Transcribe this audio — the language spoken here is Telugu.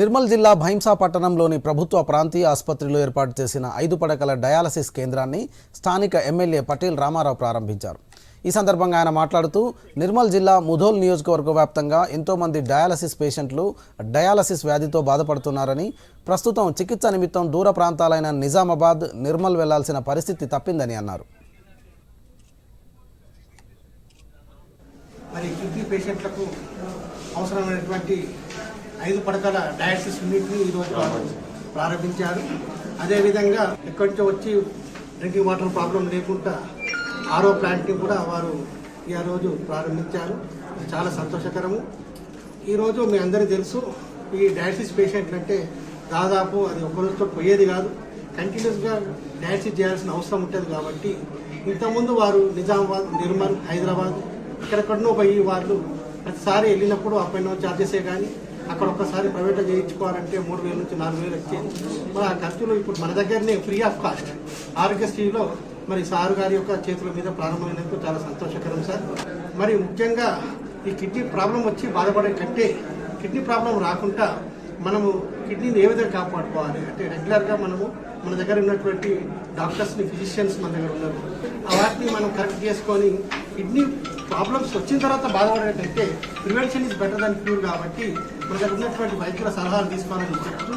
నిర్మల్ జిల్లా భైంసా పట్టణంలోని ప్రభుత్వ ప్రాంతీయ ఆసుపత్రిలో ఏర్పాటు చేసిన ఐదు పడకల డయాలసిస్ కేంద్రాన్ని స్థానిక ఎమ్మెల్యే పటేల్ రామారావు ప్రారంభించారు. ఈ సందర్భంగా ఆయన మాట్లాడుతూ నిర్మల్ జిల్లా ముధోల్ నియోజకవర్గ వ్యాప్తంగా ఎంతోమంది డయాలసిస్ పేషెంట్లు డయాలసిస్ వ్యాధితో బాధపడుతున్నారని ప్రస్తుతం చికిత్స నిమిత్తం దూర ప్రాంతాలైన నిజామాబాద్ నిర్మల్ వెళ్ళాల్సిన పరిస్థితి తప్పిందని అన్నారు. మరి కిడ్నీ పేషెంట్లకు అవసరమైనటువంటి ఐదు పడకల డయాలసిస్ యూనిట్ని ఈరోజు ప్రారంభించారు. అదేవిధంగా ఎక్కడి నుంచో వచ్చి డ్రింకింగ్ వాటర్ ప్రాబ్లం లేకుండా ఆరో ప్లాంట్ని కూడా వారు ఈ రోజు ప్రారంభించారు. చాలా సంతోషకరము. ఈరోజు మీ అందరికీ తెలుసు ఈ డయాలసిస్ పేషెంట్ అంటే దాదాపు అది ఒకరోజుతో పోయేది కాదు. కంటిన్యూస్గా డయాలసిస్ చేయాల్సిన అవసరం ఉంటుంది కాబట్టి ఇంతకుముందు వారు నిజామాబాద్ నిర్మల్ హైదరాబాద్ ఎక్కడెక్కడనో పోయి వాళ్ళు ప్రతిసారి వెళ్ళినప్పుడు అపాయింట్మెంట్ ఛార్జెసే కానీ అక్కడ ఒక్కసారి ప్రైవేట్గా చేయించుకోవాలంటే మూడు వేల నుంచి నాలుగు వేలు వచ్చేది మరి ఆ ఖర్చులు ఇప్పుడు మన దగ్గరనే ఫ్రీ ఆఫ్ కాస్ట్ ఆరోగ్యశ్రీలో మరి సారు గారి యొక్క చేతుల మీద ప్రారంభమైనందుకు చాలా సంతోషకరం సార్. మరి ముఖ్యంగా ఈ కిడ్నీ ప్రాబ్లం వచ్చి బాధపడే కంటే కిడ్నీ ప్రాబ్లం రాకుండా మనము కిడ్నీని ఏ విధంగా కాపాడుకోవాలి? అంటే రెగ్యులర్గా మనము మన దగ్గర ఉన్నటువంటి డాక్టర్స్ని ఫిజిషియన్స్ మన దగ్గర ఉన్నారు. వాటిని మనం కరెక్ట్ చేసుకొని కిడ్నీ ప్రాబ్లమ్స్ వచ్చిన తర్వాత బాధపడేటంటే prevention is better than cure కాబట్టి మన ఉన్నటువంటి వైద్యుల సలహాలు తీసుకోవాలని చెప్తూ